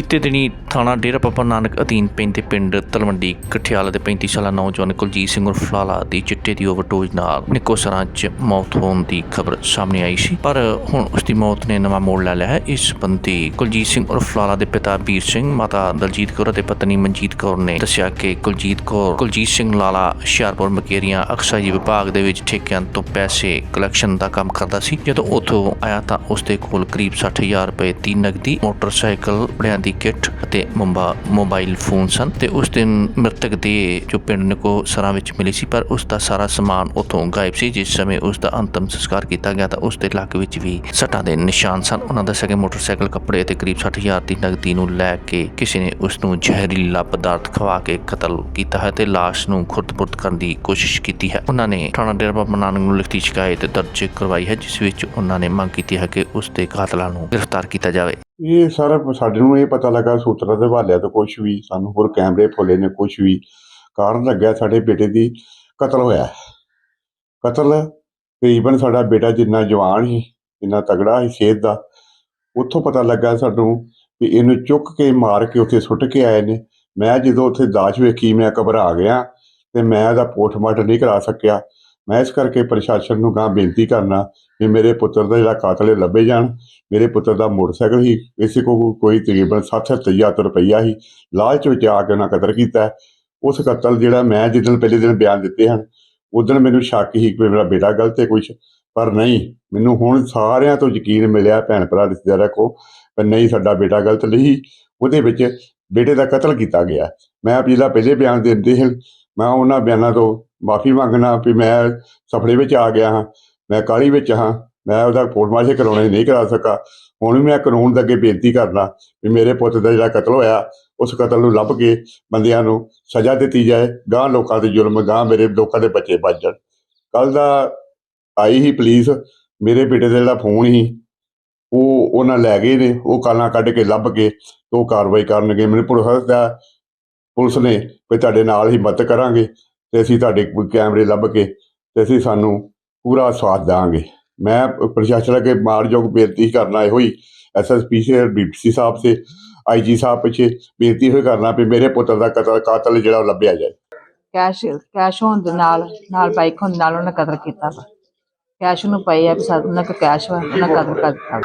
ਬੀਤੇ ਦਿਨੀ ਥਾਣਾ ਡੇਰਾ ਬਾਬਾ ਨਾਨਕ ਅਧੀਨ ਪੈਂਦੇ ਪਿੰਡ ਤਲਵੰਡੀ ਕਠਿਆਲਾ ਦੇ 35 ਸਾਲਾ ਨੌਜਵਾਨ ਕੁਲਜੀਤ ਸਿੰਘ ਉਰਫ ਫਲਾਲਾ ਦੀ ਚਿੱਟੇ ਦੀ ਓਵਰਡੋਜ਼ ਨਾਲ ਨਿਕੋਸਰਾਂ 'ਚ ਮੌਤ ਹੋਣ ਦੀ ਖਬਰ ਸਾਹਮਣੇ ਆਈ ਸੀ। ਪਰ ਹੁਣ ਉਸ ਦੀ ਮੌਤ ਨੇ ਨਵਾਂ ਮੋੜ ਲੈ ਲਿਆ ਹੈ। ਇਸ ਸੰਬੰਧੀ ਕੁਲਜੀਤ ਸਿੰਘ ਉਰਫ ਫਲਾਲਾ ਦੇ ਪਿਤਾ ਵੀਰ ਸਿੰਘ, ਮਾਤਾ ਦਲਜੀਤ ਕੌਰ ਅਤੇ ਪਤਨੀ ਮਨਜੀਤ ਕੌਰ ਨੇ ਦੱਸਿਆ ਕਿ ਕੁਲਜੀਤ ਕੌਰ, ਕੁਲਜੀਤ ਸਿੰਘ ਲਾਲਾ ਹੁਸ਼ਿਆਰਪੁਰ ਮਕੇਰੀਆਂ ਅਕਸਾਈ ਵਿਭਾਗ ਦੇ ਵਿੱਚ ਠੇਕਿਆਂ ਤੋਂ ਪੈਸੇ ਕਲੈਕਸ਼ਨ ਦਾ ਕੰਮ ਕਰਦਾ ਸੀ। ਜਦੋਂ ਉੱਥੋਂ ਆਇਆ ਤਾਂ ਉਸ ਦੇ ਕੋਲ ਕਰੀਬ 60000 ਰੁਪਏ ਦੀ ਨਗਦੀ ਮੋਟਰਸਾਈਕਲ ਬੜਿਆਂ ਦੀ ਕਿੱਟ ਅਤੇ ਮੁੰਬਾ ਮੋਬਾਈਲ ਫੋਨ ਸਨ ਤੇ ਉਸ ਦਿਨ ਮ੍ਰਿਤਕ ਦੇ ਜੋ ਪਿੰਡ ਨਿਕੋ ਸਰਾਂ ਵਿੱਚ ਮਿਲੀ ਸੀ, ਪਰ ਉਸ ਦਾ ਸਾਰਾ ਸਮਾਨ ਉੱਥੋਂ ਗਾਇਬ ਸੀ। ਜਿਸ ਸਮੇਂ ਉਸ ਦਾ ਅੰਤਮ ਸੰਸਕਾਰ ਕੀਤਾ ਗਿਆ ਤਾਂ ਉਸ ਦੇ ਲੱਕ ਵਿੱਚ ਵੀ ਸੱਟਾਂ ਦੇ ਨਿਸ਼ਾਨ ਸਨ। ਉਹਨਾਂ ਦੱਸਿਆ ਕਿ ਮੋਟਰਸਾਈਕਲ, ਕੱਪੜੇ ਅਤੇ ਕਰੀਬ 60000 ਦੀ ਨਗਦੀ ਨੂੰ ਲੈ ਕੇ ਕਿਸੇ ਨੇ ਉਸ ਨੂੰ ਜ਼ਹਿਰੀਲਾ ਪਦਾਰਥ ਖਵਾ ਕੇ ਕਤਲ ਕੀਤਾ ਹੈ ਤੇ ਲਾਸ਼ ਨੂੰ ਖੁਰਦ-ਬੁਰਦ ਕਰਨ ਦੀ ਕੋਸ਼ਿਸ਼ ਕੀਤੀ ਹੈ। ਉਹਨਾਂ ਨੇ ਥਾਣਾ ਡੇਰਾ ਬਾਬਾ ਨਾਨਕ ਨੂੰ ਲਿਖਤੀ ਸ਼ਿਕਾਇਤ ਦਰਜ ਕਰਵਾਈ ਹੈ, ਜਿਸ ਵਿੱਚ ਉਹਨਾਂ ਨੇ ਮੰਗ ਕੀਤੀ ਹੈ ਕਿ ਉਸ ਦੇ ਕਾਤਲਾਂ ਨੂੰ ਗ੍ਰਿਫਤਾਰ ਕੀਤਾ ਜਾਵੇ। ਇਹ ਸਾਰਾ ਸਾਡੇ ਨੂੰ ਇਹ ਪਤਾ ਲੱਗਾ ਸੂਤਰਾਂ ਦੇ ਹਵਾਲਿਆਂ ਤੋਂ ਕੁਝ ਵੀ, ਸਾਨੂੰ ਹੋਰ ਕੈਮਰੇ ਫੋਲੇ ਨੇ ਕੁਝ ਵੀ। ਕਾਰਨ ਲੱਗਿਆ ਸਾਡੇ ਬੇਟੇ ਦੀ ਕਤਲ ਹੋਇਆ। ਕਤਲ ਤਕਰੀਬਨ ਸਾਡਾ ਬੇਟਾ ਜਿੰਨਾ ਜਵਾਨ ਸੀ, ਜਿੰਨਾ ਤਗੜਾ ਸੀ, ਸਿਹਤ ਦਾ, ਉੱਥੋਂ ਪਤਾ ਲੱਗਾ ਸਾਨੂੰ ਵੀ ਇਹਨੂੰ ਚੁੱਕ ਕੇ ਮਾਰ ਕੇ ਉੱਥੇ ਸੁੱਟ ਕੇ ਆਏ ਨੇ। ਮੈਂ ਜਦੋਂ ਉੱਥੇ ਦਾਸ਼ ਵੇਖੀ, ਮੈਂ ਘਬਰਾ ਗਿਆ ਤੇ ਮੈਂ ਇਹਦਾ ਪੋਸਟਮਾਰਟਮ ਨਹੀਂ ਕਰਾ ਸਕਿਆ। ਮੈਂ ਇਸ ਕਰਕੇ ਪ੍ਰਸ਼ਾਸਨ ਨੂੰ ਗਾਂ ਬੇਨਤੀ ਕਰਨਾ ਵੀ ਮੇਰੇ ਪੁੱਤਰ ਦਾ ਜਿਹੜਾ ਕਾਤਲ ਹੈ, ਲੱਭੇ ਜਾਣ। ਮੇਰੇ ਪੁੱਤਰ ਦਾ ਮੋਟਰਸਾਈਕਲ ਸੀ ਇਸੇ ਕੋ ਕੋਈ ਤਕਰੀਬਨ 60-70000 ਰੁਪਈਆ ਹੀ ਲਾਲਚ ਵਿੱਚ ਆ ਕੇ ਉਹਨਾਂ ਕਤਲ ਕੀਤਾ ਉਸ ਕਤਲ ਜਿਹੜਾ ਮੈਂ ਜਿੱਦਣ ਪਹਿਲੇ ਦਿਨ ਬਿਆਨ ਦਿੱਤੇ ਹਨ ਉਦੋਂ ਮੈਨੂੰ ਸ਼ੱਕ ਹੀ ਕਿ ਮੇਰਾ ਬੇਟਾ ਗਲਤ ਹੈ ਕੁਝ ਪਰ ਨਹੀਂ, ਮੈਨੂੰ ਹੁਣ ਸਾਰਿਆਂ ਤੋਂ ਯਕੀਨ ਮਿਲਿਆ ਭੈਣ ਭਰਾ ਰਿਸ਼ਤੇਦਾਰਾਂ ਕੋ ਪਰ ਨਹੀਂ, ਸਾਡਾ ਬੇਟਾ ਗਲਤ ਨਹੀਂ। ਉਹਦੇ ਵਿੱਚ ਬੇਟੇ ਦਾ ਕਤਲ ਕੀਤਾ ਗਿਆ। ਮੈਂ ਆਪ ਜਿਹੜਾ ਪਹਿਲੇ ਬਿਆਨ ਦਿੰਦੇ ਹਨ ਮੈਂ ਉਹਨਾਂ ਬਿਆਨਾਂ ਤੋਂ ਮਾਫੀ ਮੰਗਣਾ ਵੀ ਮੈਂ ਸਫੜੇ ਵਿੱਚ ਆ ਗਿਆ ਹਾਂ, ਮੈਂ ਕਾਹਲੀ ਵਿੱਚ ਹਾਂ, ਮੈਂ ਉਹਦਾ ਪੋਸਟਮਾਰਟਮ ਕਰਾਉਣਾ ਨਹੀਂ ਕਰਾ ਸਕਾ ਹੁਣ ਵੀ ਮੈਂ ਕਾਨੂੰਨ ਦੇ ਅੱਗੇ ਬੇਨਤੀ ਕਰਨਾ ਵੀ ਮੇਰੇ ਪੁੱਤ ਦਾ ਜਿਹੜਾ ਕਤਲ ਹੋਇਆ, ਉਸ ਕਤਲ ਨੂੰ ਲੱਭ ਕੇ ਬੰਦਿਆਂ ਨੂੰ ਸਜ਼ਾ ਦਿੱਤੀ ਜਾਏ ਗਾਂ ਲੋਕਾਂ ਦੇ ਜ਼ੁਲਮ ਗਾਂ ਮੇਰੇ ਲੋਕਾਂ ਦੇ ਬੱਚੇ ਬਚ ਜਾਣ। ਕੱਲ ਦਾ ਆਈ ਹੀ ਪੁਲਿਸ, ਮੇਰੇ ਬੇਟੇ ਦਾ ਜਿਹੜਾ ਫੋਨ ਸੀ, ਉਹ ਉਹਨਾਂ ਲੈ ਗਏ ਨੇ, ਉਹ ਕਾਲਾਂ ਕੱਢ ਕੇ ਲੱਭ ਕੇ ਉਹ ਕਾਰਵਾਈ ਕਰਨਗੇ। ਮੈਨੂੰ ਭਰੋਸਾ ਦਾ ਪੁਲਿਸ ਨੇ ਵੀ ਤੁਹਾਡੇ ਨਾਲ ਹੀ ਮਦਦ ਕਰਾਂਗੇ ਤੇ ਅਸੀਂ ਤੁਹਾਡੇ ਕੋਈ ਕੈਮਰੇ ਲੱਭ ਕੇ ਤੇ ਅਸੀਂ ਸਾਨੂੰ ਪੂਰਾ ਸਾਥ ਦਾਂਗੇ ਮੈਂ ਪ੍ਰਸ਼ਾਸਨ ਅੱਗੇ ਮਾਰਯੋਗ ਬੇਨਤੀ ਕਰਨਾ ਇਹੋ ਹੀ ਐਸਐਸਪੀ ਸੇ ਡੀਪੀਸੀ ਸਾਹਿਬ ਸੇ ਆਈਜੀ ਸਾਹਿਬ ਪਿੱਛੇ ਬੇਨਤੀ ਹੋਈ ਕਰਨਾ ਵੀ ਮੇਰੇ ਪੁੱਤਰ ਦਾ ਕਤਲ, ਕਾਤਲ ਜਿਹੜਾ ਲੱਭਿਆ ਜਾਏ। ਕੈਸ਼ ਕੈਸ਼ ਹੋਣ ਦੇ ਨਾਲ ਨਾਲ ਬਾਈਕ ਹੋਣ ਨਾਲ ਉਹਨੇ ਕਤਲ ਕੀਤਾ ਵਾ। ਕੈਸ਼ ਨੂੰ ਪਈ ਆ ਵੀ ਸਾਡੇ ਉਹਨਾਂ ਕੈਸ਼ ਵਾ, ਉਹਨਾਂ ਕਤਲ ਕਰ ਦਿੱਤਾ।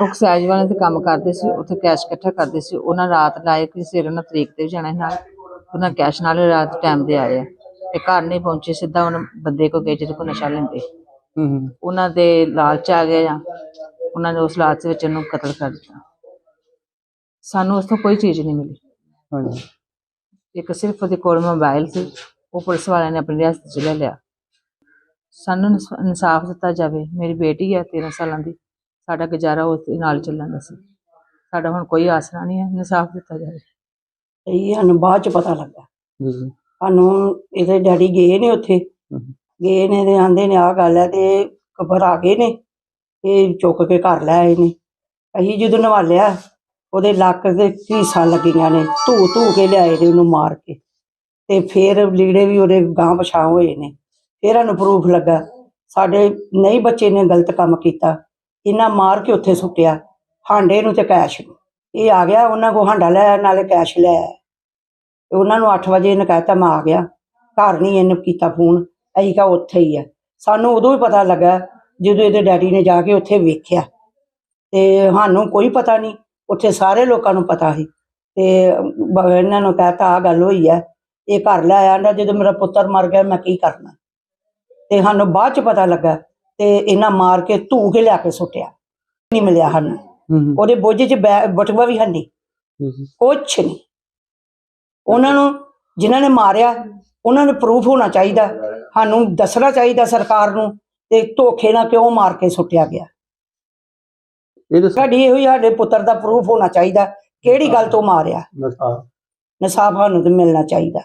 ਉਹ ਐਕਸਾਈਜ਼ ਵਾਲੇ ਤੇ ਕੰਮ ਕਰਦੇ ਸੀ ਉੱਥੇ ਕੈਸ਼ ਇਕੱਠਾ ਕਰਦੇ ਸੀ। ਉਹਨਾਂ ਰਾਤ ਲਾਏ ਕਿ ਸਿਰ ਉਹਨਾਂ ਤਰੀਕ ਤੇ ਜਾਣਾ ਨਾਲ। ਉਹਨਾਂ ਕੈਸ਼ ਨਾਲ ਹੀ ਰਾਤ ਟਾਈਮ ਦੇ ਆਏ ਆ। ਤੇ ਘਰ ਨਹੀਂ ਪਹੁੰਚੇ ਸਿੱਧਾ ਉਹਨਾਂ ਬੰਦੇ ਕੋ ਗਏ ਜਿਹਦੇ ਕੋ ਨਸ਼ਾ ਲੈਂਦੇ। ਉਹਨਾਂ ਦੇ ਲਾਲਚ ਆ ਗਏ ਆ। ਉਹਨਾਂ ਨੇ ਉਸ ਲਾਲਚ ਵਿੱਚ ਉਹਨੂੰ ਕਤਲ ਕਰ ਦਿੱਤਾ। ਸਾਨੂੰ ਉਸ ਤੋਂ ਕੋਈ ਚੀਜ਼ ਨਹੀਂ ਮਿਲੀ। ਹਾਂਜੀ। ਇੱਕ ਸਿਰਫ ਉਹਦੇ ਕੋਲ ਮੋਬਾਈਲ ਸੀ। ਉਹ ਪੁਲਿਸ ਵਾਲਿਆਂ ਨੇ ਆਪਣੀ ਰਿਆਸਤ 'ਚ ਲੈ ਲਿਆ। ਸਾਨੂੰ ਇਨਸ- ਇਨਸਾਫ ਦਿੱਤਾ ਜਾਵੇ। ਮੇਰੀ ਬੇਟੀ ਹੈ 13 ਸਾਲਾਂ ਦੀ। ਸਾਡਾ ਗੁਜ਼ਾਰਾ ਉਸ ਦੇ ਨਾਲ ਚੱਲਣ ਦਾ ਸੀ। ਸਾਡਾ ਹੁਣ ਕੋਈ ਆਸਰਾ ਨਹੀਂ ਹੈ ਇਨਸਾਫ ਦਿੱਤਾ ਜਾਵੇ। ਇਹ ਸਾਨੂੰ ਬਾਅਦ ਚ ਪਤਾ ਲੱਗਾ। ਸਾਨੂੰ ਇਹਦੇ ਡੈਡੀ ਗਏ ਨੇ ਉੱਥੇ। ਗਏ ਨੇ ਤੇ ਆਂਦੇ ਨੇ ਆਹ ਗੱਲ ਹੈ ਤੇ ਖਬਰ ਆ ਗਏ ਨੇ ਇਹ ਚੁੱਕ ਕੇ ਘਰ ਲੈ ਆਏ ਨੇ। ਅਸੀਂ ਜਦੋਂ ਨਵਾਲਿਆ ਉਹਦੇ ਲੱਕ ਦੇ ਢੀਸਾਂ ਲੱਗੀਆਂ ਨੇ ਧੂ ਧੂ ਕੇ ਲਿਆਏ ਨੇ ਉਹਨੂੰ ਮਾਰ ਕੇ। ਤੇ ਫਿਰ ਲੀੜੇ ਵੀ ਉਹਦੇ ਗਾਂ ਪਛਾਂ ਹੋਏ ਨੇ। ਫਿਰ ਸਾਨੂੰ ਪ੍ਰੂਫ ਲੱਗਾ। ਸਾਡੇ ਨਹੀਂ ਬੱਚੇ ਨੇ ਗਲਤ ਕੰਮ ਕੀਤਾ। ਇਹਨਾਂ ਮਾਰ ਕੇ ਉੱਥੇ ਸੁੱਟਿਆ। ਹਾਂਡੇ ਨੂੰ ਤੇ ਕੈਸ਼ ਨੂੰ। ਇਹ ਆ ਗਿਆ, ਉਹਨਾਂ ਕੋ ਹਾਂਡਾ ਲੈ, ਨਾਲੇ ਕੈਸ਼ ਲੈ। ਆਇਆ। ਉਹਨਾਂ ਨੂੰ 8 ਵਜੇ ਇਹਨੇ ਕਹਿਤਾ, ਮੈਂ ਆ ਗਿਆ। ਘਰ ਨਹੀਂ ਇਹਨੇ ਕੀਤਾ ਫੋਨ। ਅਸੀਂ ਕਿਹਾ, ਉੱਥੇ ਹੀ ਆ। ਸਾਨੂੰ ਉਦੋਂ ਹੀ ਪਤਾ ਲੱਗਾ, ਜਦੋਂ ਇਹਦੇ ਡੈਡੀ ਨੇ ਜਾ ਕੇ ਉੱਥੇ ਵੇਖਿਆ। ਤੇ ਸਾਨੂੰ ਕੋਈ ਪਤਾ ਨਹੀਂ, ਉੱਥੇ ਸਾਰੇ ਲੋਕਾਂ ਨੂੰ ਪਤਾ ਸੀ। ਤੇ ਇਹਨਾਂ ਨੂੰ ਕਹਿਤਾ ਆ ਗੱਲ ਹੋਈ ਹੈ ਇਹ ਘਰ ਲੈ ਆਇਆ ਜਦੋਂ ਮੇਰਾ ਪੁੱਤਰ ਮਰ ਗਿਆ, ਮੈਂ ਕੀ ਕਰਨਾ? ਤੇ ਸਾਨੂੰ ਬਾਅਦ ਚ ਪਤਾ ਲੱਗਾ ਤੇ ਇਹਨਾਂ ਮਾਰ ਕੇ ਧੂ ਕੇ ਲਿਆ ਕੇ ਸੁੱਟਿਆ। ਨਹੀਂ ਮਿਲਿਆ ਸਾਨੂੰ। ਹੂੰ ਉਹਦੇ ਬੋਝੇ 'ਚ ਬੈ- ਬਟੂਆ ਵੀ ਹੈ ਨਹੀਂ। ਜੀ ਕੁਛ ਨਹੀਂ। ਉਹਨਾਂ ਨੂੰ ਜਿਨ੍ਹਾਂ ਨੇ ਮਾਰਿਆ ਉਹਨਾਂ ਨੂੰ ਪ੍ਰੂਫ ਹੋਣਾ ਚਾਹੀਦਾ। ਸਾਨੂੰ ਦੱਸਣਾ ਚਾਹੀਦਾ ਸਰਕਾਰ ਨੂੰ ਤੇ ਧੋਖੇ ਨਾਲ ਕਿਉਂ ਮਾਰ ਕੇ ਸੁੱਟਿਆ ਗਿਆ। ਇਹ ਸਾਡੀ ਇਹੋ ਹੀ ਸਾਡੇ ਪੁੱਤਰ ਦਾ ਪ੍ਰੂਫ ਹੋਣਾ ਚਾਹੀਦਾ। ਕਿਹੜੀ ਗੱਲ ਤੋਂ ਮਾਰਿਆ? ਨਸ਼ਾ। ਨਸਾਬ ਸਾਨੂੰ ਤੇ ਮਿਲਣਾ ਚਾਹੀਦਾ।